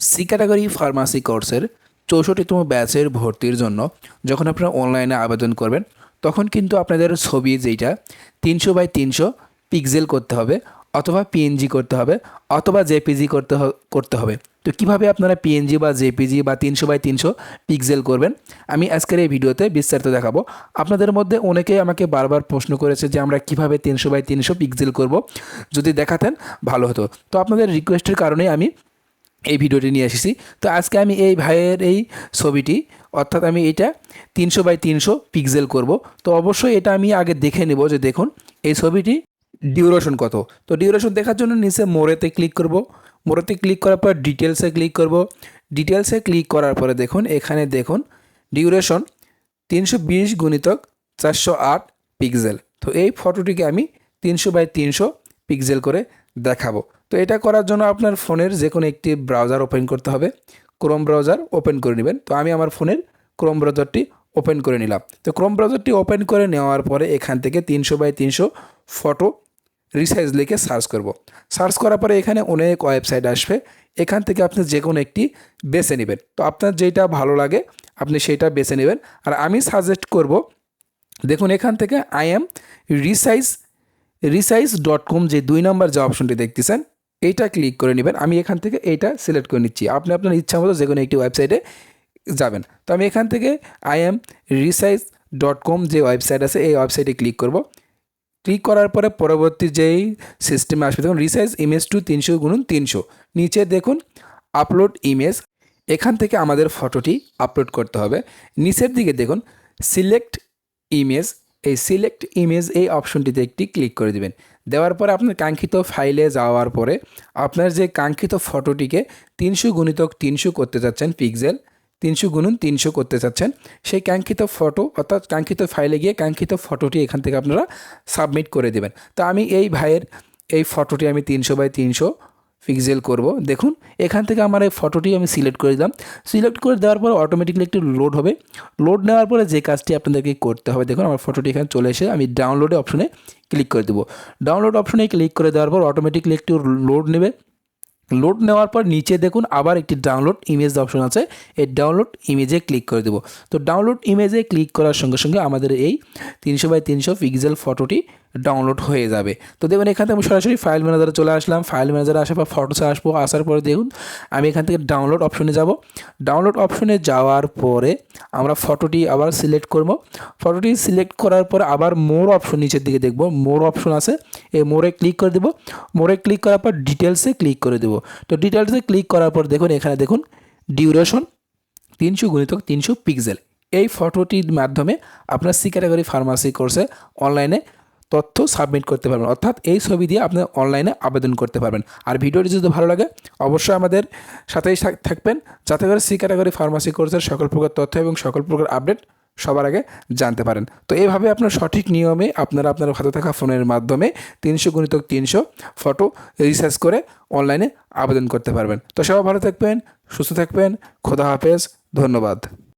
C category pharmacy কোর্সের চৌষট্টিতম ব্যাচের ভর্তির জন্য যখন আপনারা অনলাইনে আবেদন করবেন, তখন কিন্তু আপনাদের ছবি যেইটা, তিনশো বাই তিনশো পিক্সেল করতে হবে অথবা পিএনজি করতে হবে অথবা জেপিজি করতে করতে হবে। তো কীভাবে আপনারা পিএনজি বা জেপিজি বা তিনশো বাই তিনশো পিক্সেল করবেন, আমি আজকের এই ভিডিওতে বিস্তারিত দেখাবো। আপনাদের মধ্যে অনেকেই আমাকে বারবার প্রশ্ন করেছে যে আমরা কীভাবে তিনশো বাই তিনশো পিক্সেল করব, যদি দেখাতেন ভালো হতো। তো আপনাদের রিকোয়েস্টের কারণে আমি এই ভিডিওটি নিয়ে এসেছি। তো আজকে আমি এই ভাইয়ের এই ছবিটি, অর্থাৎ আমি এটা তিনশো বাই তিনশো পিক্সেল করব। তো অবশ্যই এটা আমি আগে দেখে নেব যে দেখুন, এই ছবিটি ডিউরেশন কত। তো ডিউরেশন দেখার জন্য নিচে মোড়েতে ক্লিক করব। মোড়েতে ক্লিক করার পর ডিটেলসে ক্লিক করব। ডিটেলসে ক্লিক করার পরে দেখুন, এখানে দেখুন ডিউরেশন তিনশো বিশ গুণিতক চারশো আট পিক্সেল তো এই ফটোটিকে আমি তিনশো বাই তিনশো পিক্সেল করে দেখাবো। তো এটা করার জন্য আপনার ফোনের যে কোনো একটি ব্রাউজার ওপেন করতে হবে। ক্রোম ব্রাউজার ওপেন করে নেবেন। তো আমি আমার ফোনের ক্রোম ব্রাউজারটি ওপেন করে নিলাম। তো ক্রোম ব্রাউজারটি ওপেন করে নেওয়ার পরে এখান থেকে তিনশো বাই তিনশো ফটো রিসাইজ লিখে সার্চ করব। সার্চ করার পরে এখানে অনেক ওয়েবসাইট আসবে। এখান থেকে আপনি যে কোনো একটি বেছে নেবেন। তো আপনার যেটা ভালো লাগে, আপনি সেটা বেছে নেবেন। আর আমি সাজেস্ট করব, দেখুন এখান থেকে I M resize resize dot com যে দুই নম্বর যে অপশনটি দেখতেছেন এইটা ক্লিক করে নেবেন। আমি এখান থেকে এইটা সিলেক্ট করে নিচ্ছি। আপনি আপনার ইচ্ছা মতো যে কোনো একটি ওয়েবসাইটে যাবেন। তো আমি এখান থেকে I M resize dot com যে ওয়েবসাইট আছে, এই ওয়েবসাইটে ক্লিক করব। ক্লিক করার পরে পরবর্তী যেই সিস্টেমে আসবে, দেখুন রিসাইজ ইমেজ টু তিনশো গুণুন তিনশো। নিচে দেখুন আপলোড ইমেজ এখান থেকে আমাদের ফটোটি আপলোড করতে হবে। নিচের দিকে দেখুন সিলেক্ট ইমেজ এই সিলেক্ট ইমেজ এই অপশনটিতে একটি ক্লিক করে দিবেন। দেওয়ার পরে আপনার কাঙ্ক্ষিত ফাইলে যাওয়ার পরে আপনার যে কাঙ্ক্ষিত ফটোটিকে তিনশো গুণিতক তিনশো করতে চাচ্ছেন পিক্সেল তিনশো গুণুন তিনশো করতে চাচ্ছেন, সেই কাঙ্ক্ষিত ফটো অর্থাৎ কাঙ্ক্ষিত ফাইলে গিয়ে কাঙ্ক্ষিত ফটোটি এখান থেকে আপনারা সাবমিট করে দেবেন। তো আমি এই ভাইয়ের এই ফটোটি আমি তিনশো বাই তিনশো পিক্সেল করব। দেখুন, এখান থেকে আমার এই ফটোটি আমি সিলেক্ট করে দিলাম। সিলেক্ট করে দেওয়ার পর অটোমেটিকলি একটু লোড হবে। লোড নেওয়ার পরে যে কাজটি আপনাদেরকে করতে হবে, দেখুন আমার ফটোটি এখানে চলে এসে আমি ডাউনলোডে অপশনে ক্লিক করে দেবো। ডাউনলোড অপশনে ক্লিক করে দেওয়ার পর অটোমেটিকলি একটু লোড নেবে। লোড নেওয়ার পর নিচে দেখুন আবার একটি ডাউনলোড ইমেজ অপশন আছে। এই ডাউনলোড ইমেজে ক্লিক করে দেবো। তো ডাউনলোড ইমেজে ক্লিক করার সঙ্গে সঙ্গে আমাদের এই তিনশো বাই তিনশো পিক্সেল ফটোটি ডাউনলোড হয়ে যাবে। তো দেখুন, এখান থেকে আমি সরাসরি ফাইল ম্যানেজারে চলে আসলাম। ফাইল ম্যানেজারে আসার পর ফটোসে আসব। আসার পরে দেখুন, আমি এখান থেকে ডাউনলোড অপশনে যাব। ডাউনলোড অপশনে যাওয়ার পরে আমরা ফটোটি আবার সিলেক্ট করব। ফটোটি সিলেক্ট করার পরে আবার মোর অপশন নিচের দিকে দেখব। মোর অপশন আছে। এই মোরে ক্লিক করে দেবো। মোরে ক্লিক করার পর ডিটেলসে ক্লিক করে দেবো। তো ডিটেলসে ক্লিক করার পর দেখুন, এখানে দেখুন ডিউরেশন তিনশো গুণিতক তিনশো পিক্সেল এই ফটোটির মাধ্যমে আপনার সি ক্যাটাগরি ফার্মাসি কোর্সে অনলাইনে তথ্য সাবমিট করতে পারবেন। অর্থাৎ এই ছবি দিয়ে আপনি অনলাইনে আবেদন করতে পারবেন। আর ভিডিওটি যদি ভালো লাগে, অবশ্যই আমাদের সাথেই থাকবেন। যাতে করে সি ক্যাটাগরি ফার্মাসি কোর্সের সকল প্রকার তথ্য এবং সকল প্রকার আপডেট সবার আগে জানতে পারেন। তো এইভাবে আপনার সঠিক নিয়মে আপনারা আপনার হাতে থাকা ফোনের মাধ্যমে তিনশো গুণিতক তিনশো ফটো রিসার্চ করে অনলাইনে আবেদন করতে পারবেন। তো সবাই ভালো থাকবেন, সুস্থ থাকবেন, খোদা হাফেজ, ধন্যবাদ।